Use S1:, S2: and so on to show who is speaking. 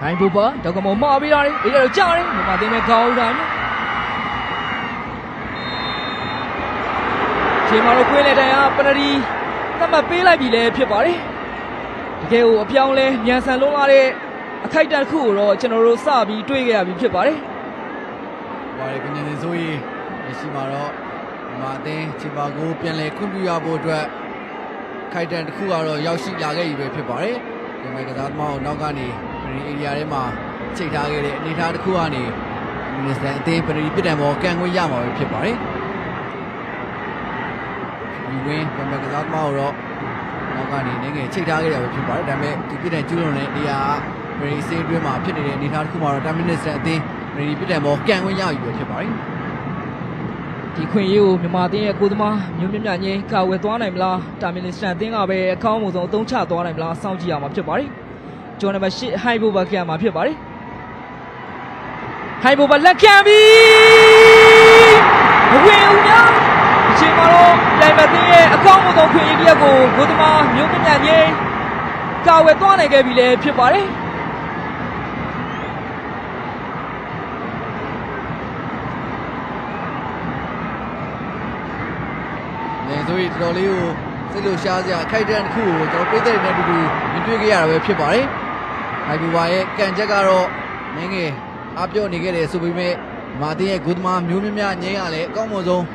S1: ဟိုင်းဘူပါတော့ကမောမှားပြီးတာလေဒီတော့ကြားတယ်မြန်မာသင်းနဲ့ခေါင်းတာညချိန်မှာတော့ကွင်းလေတိုင်ကပနဒီသတ်မှတ်ပေးလိုက်ပြီလည်းဖြစ်ပါတယ်တကယ်ကိုအပြောင်းလဲမြန်ဆန်လုံးလာတဲ့အခိုက်အတန့်တစ်ခုကိုတော့ကျွန်တော်တို့စပြီးတွေးခဲ့ရပြီဖြစ်ပါတယ်။
S2: ဘာလဲကညနေဆိုရင်လက်ရှိမှာတော့မာအသင်းချီပါကိုပြန်လဲခွင့်ပြုရဖို့အတွက်ခိုက်တန်တစ်ခုကတော့ရောက်ရှိလာခဲ့ပြီပဲဖြစ်ပါတယ်။ဒီမဲ့ကစားသမားကိုနောက်ကနေပ ရီအေရီယာထဲမှာချိန်ထားခဲ့တဲ့အနေအထားတစ်ခုကနေမင်းစတန်အသင်းပရီပြစ်ဒဏ်ပေါ်ကန်ခွင့်ရမှာပဲဖြစ်ပါတယ်။ဒီဝင်းပြန်မဲ့ကစားသမားကိုတော့နောက်ကနေနေငယ်ချိန်ထားခဲ့ရပဲဖြစ်ပါတယ်။ဒါပေမဲ့ဒီပြစ်ဒဏ်ကျူးလွန်တဲ့နေရာကပရီစင်းအတွင်းမှာဖြစ်နေတဲ့အနေအထားတစ်ခုမှာတော့10 minutes အသင်းပရီပြစ်ဒဏ်ပေါ်ကန်ခွင့်ရပြီပဲဖြစ်ပါတယ်။
S1: ဒီခွင့်ရေးကိုမြန်မာသင်းရဲ့ကိုသမားမျိုးမြမြငင်းကာဝယ်သွားနိုင်မလားတာမီလင်စတန်သင်းကပဲအကောင်းဆုံးအသုံးချသွားနိုင်မလားစောင့်ကြည့်ရမှာဖြစ်ပါတယ် ကျော်နံပါတ်8ဟိုင်ဘိုဘာကန်မှာဖြစ်ပါတယ်ဟိုင်ဘိုဘာလက်ခံပြီမဝင်ဦးများအချိန်မှာတော့ပြိုင်မသင်းရဲ့အကောင်းဆုံးခွင့်ရေးတစ်ရက်ကိုကိုသမားမျိုးမြမြငင်းကာဝယ်သွားနိုင်ခဲ့ပြီလည်းဖြစ်ပါတယ်
S2: နေဆိုရင်တော်တော်လေးကိုစိတ်လို့ရှားစရာအခိုက်အတန့်တစ်ခုကိုကျွန်တော်ပြည်သက်တွေနဲ့အတူတူမြင်တွေ့ခဲ့ရတာပဲဖြစ်ပါတယ်။ ဟိုင်ဘူဘာရဲ့ကန်ချက်ကတော့ငင်းငယ်အပြော့နေခဲ့တယ်ဆိုပေမဲ့မာတင်ရဲ့ဂုသမာမျိုးမြမြငင်းရလဲအကောင်းမဆုံး